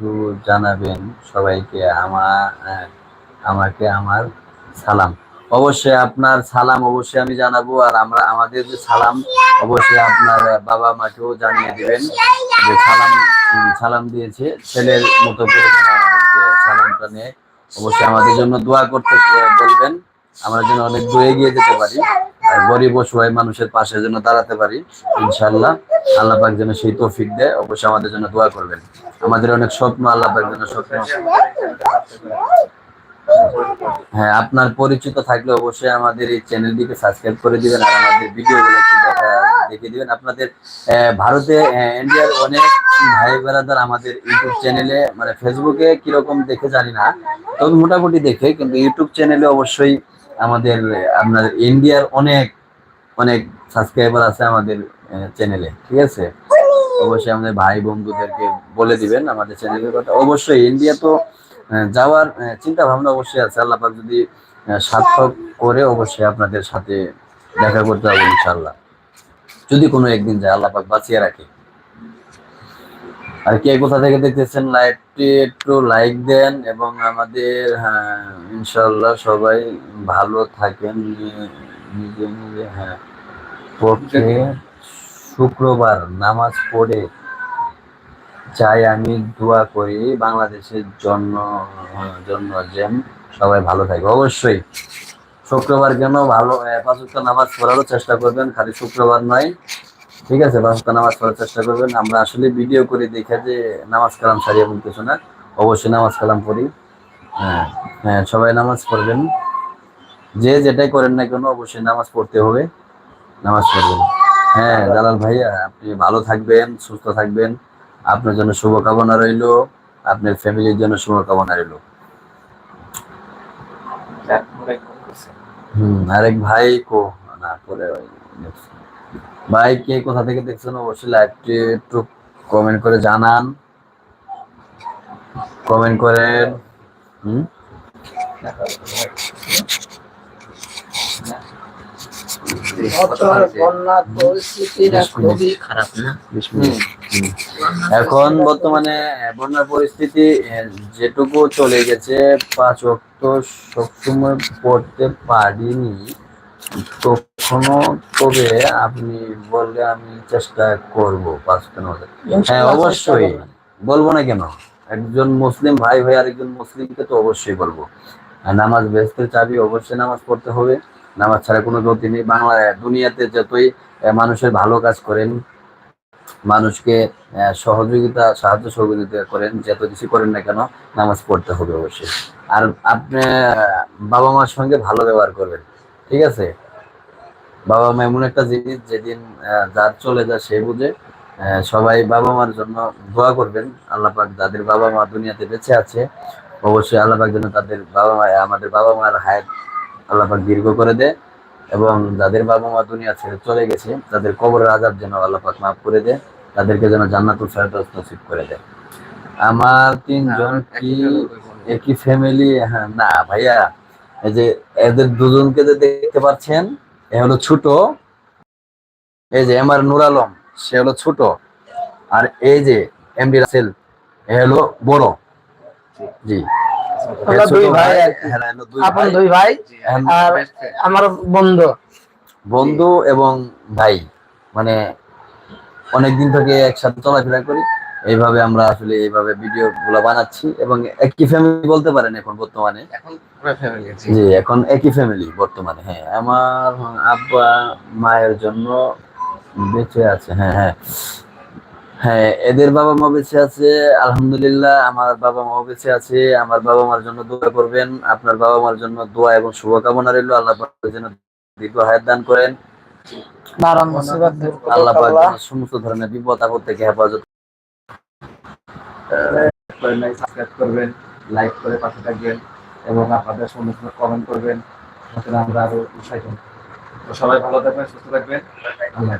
একটু জানাবেন সবাইকে আমার আমাকে আমার সালাম। অবশ্যই আপনার সালাম অবশ্যই আমি জানাব আর আমরা, আমাদের যে সালাম, অবশ্যই আপনার বাবা মাকেও জানিয়ে দিবেন যে সালাম সালাম দিয়েছে। ছেলের মতো করে সালামটা নিয়ে। অবশ্যই আমাদের জন্য দোয়া করতে বলবেন। আমরা যেন অনেক দূরে এগিয়ে যেতে পারি, আর গরিব অসহায় মানুষের পাশে যেন দাঁড়াতে পারি ইনশাল্লাহ আল্লাহ পাক যেন সেই তৌফিক দেয়, অবশ্যই আমাদের জন্য দোয়া করবেন। আমাদের অনেক স্বপ্ন, আল্লাহ পাক যেন স্বপ্ন হ্যাঁ আপনার পরিচিত থাকলে অবশ্যই আমাদের এই চ্যানেলটিকে সাবস্ক্রাইব করে দিবেন, আর আমাদের ভিডিওগুলো একটু দেখা দেখে দিবেন। আপনাদের ভারতে ইন্ডিয়ার অনেক ভাই বেড়াদার আমাদের ইউটিউব চ্যানেলে মানে ফেসবুকে কীরকম দেখে জানি না, তবে মোটামুটি দেখে, কিন্তু ইউটিউব চ্যানেলে অবশ্যই আমাদের, আপনার ইন্ডিয়ার অনেক অনেক সাবস্ক্রাইবার আছে আমাদের চ্যানেলে ঠিক আছে? অবশ্যই আমাদের ভাই বন্ধুদেরকে বলে দিবেন আমাদের চ্যানেলের কথা। অবশ্যই ইন্ডিয়া তো যাওয়ার চিন্তা ভাবনা অবশ্যই আছে। আল্লাহ যদি সার্থক করে অবশ্যই আপনাদের সাথে দেখা করতে হবে ইনশাল্লাহ যদি কোনো একদিন যায়, আল্লাহ পাক বাঁচিয়ে রাখে। আর কে কোথা থেকে দেখতেছেন? লাইভটি একটু লাইক দেন এবং আমাদের হ্যাঁ ইনশাল্লাহ সবাই ভালো থাকেন। নিজে নিজে হ্যাঁ পক্ষে শুক্রবার নামাজ পড়ে চাই আমি দোয়া করি। বাংলাদেশের জন্য জন্য যেন সবাই ভালো থাকে। অবশ্যই শুক্রবার কেন ভালো আহ, পাঁচ নামাজ পড়ারও চেষ্টা করবেন। খালি শুক্রবার নয় ঠিক আছে পাঁচ নামাজ পড়ার চেষ্টা করবেন। আমরা আসলে ভিডিও করে দেখে যে নামাজ কালাম সারিয়ে কিছু না অবশ্যই নামাজ কালাম পড়ি। হ্যাঁ হ্যাঁ সবাই নামাজ পড়বেন। যে যেটাই করেন না কেন অবশ্যই নামাজ পড়তে হবে। নামাজ পড়বেন। হ্যাঁ জালাল ভাইয়া আপনি ভালো থাকবেন সুস্থ থাকবেন। আপনার জন্য শুভকামনা রইল। আপনার ফ্যামিলির জন্য শুভকামনা রইল। হুম আরেক ভাই কো না করে। ভাই, কে কোথা থেকে দেখছেন অবশ্যই লাইভটি একটু কমেন্ট করে জানান। কমেন্ট না এখন বর্তমানে বন্যার পরিস্থিতি যেটুকু চলে গেছে, পাঁচ অক্ট সবসময় পড়তে পারিনি। কখনো তবে আপনি বললে আমি চেষ্টা করব পাঁচ কেন হ্যাঁ অবশ্যই। বলব না কেন? একজন মুসলিম ভাই ভাই আরেকজন মুসলিমকে তো অবশ্যই বলব। আর নামাজ বেহেস্তের চাবি অবশ্যই নামাজ পড়তে হবে। নামাজ ছাড়া কোনো গতি নেই। বাংলা দুনিয়াতে যতই মানুষের ভালো কাজ করেন মানুষকে আহ, সহযোগিতা সাহায্য সহযোগিতা করেন যত কিছু করেন না কেন নামাজ পড়তে হবে অবশ্যই। আর আপনি বাবা মার সঙ্গে ভালো ব্যবহার করবেন। ঠিক আছে? বাবা মা এমন একটা জিনিস যেদিন যার চলে যায় সে বুঝে সবাই বাবা মার জন্য দোয়া করবেন। আল্লাহ পাক যাদের বাবা মা দুনিয়াতে বেঁচে আছে। অবশ্যই আল্লাহ পাক যেন তাদের বাবা মা, আমাদের বাবা মার হায়াত আল্লাহ পাক দীর্ঘ করে দেয় এবং যাদের বাবা মা দুনিয়া ছেড়ে চলে গেছে, তাদের কবরের আজাব যেন আল্লাহ পাক মাফ করে দেয়, তাদেরকে যেন জান্নাতুল ফেরদৌস নসিব করে দেয়। আমার তিনজন কি, একই ফ্যামিলি হ্যাঁ না ভাইয়া এই যে এদের দুজনকে যে দেখতে পাচ্ছেন এ হলো ছোট। এই যে এম আর নুর আলম সে হলো ছোট। আর এই যে এম ডি রাসেল এ হলো বড়। জি। আমরা। হ্যাঁ, আমার বন্ধু। বন্ধু এবং ভাই। মানে অনেকদিন থেকে একসাথে চলাফেরা করি। এইভাবে আমরা আসলে এইভাবে ভিডিও গুলো বানাচ্ছি এবং একই ফ্যামিলি বলতে পারেন এখন বর্তমানে। জি। এখন একই ফ্যামিলি বর্তমানে হ্যাঁ। আমার আব্বা মায়ের জন্য বেঁচে আছে হ্যাঁ হ্যাঁ। হ্যাঁ এদের বাবা মা বেঁচে আছে আলহামদুলিল্লাহ আমার বাবা মা বেঁচে আছে। আমার বাবা মার জন্য দোয়া করবেন আপনার বাবা মার জন্য দোয়া এবং শুভকামনা রইল। আল্লাহ যেন দীর্ঘ হায়াত দান করেন। আল্লাহ সমস্ত ধরনের বিপদ আপদ থেকে হেফাজত সাবস্ক্রাইব করবেন লাইক করে পাশে থাকবেন এবং আপনাদের সুন্দর সুন্দর কমেন্ট করবেন, যাতে আমরা আরও উৎসাহিত তো সবাই ভালো থাকবেন, সুস্থ থাকবেন। আল্লাহ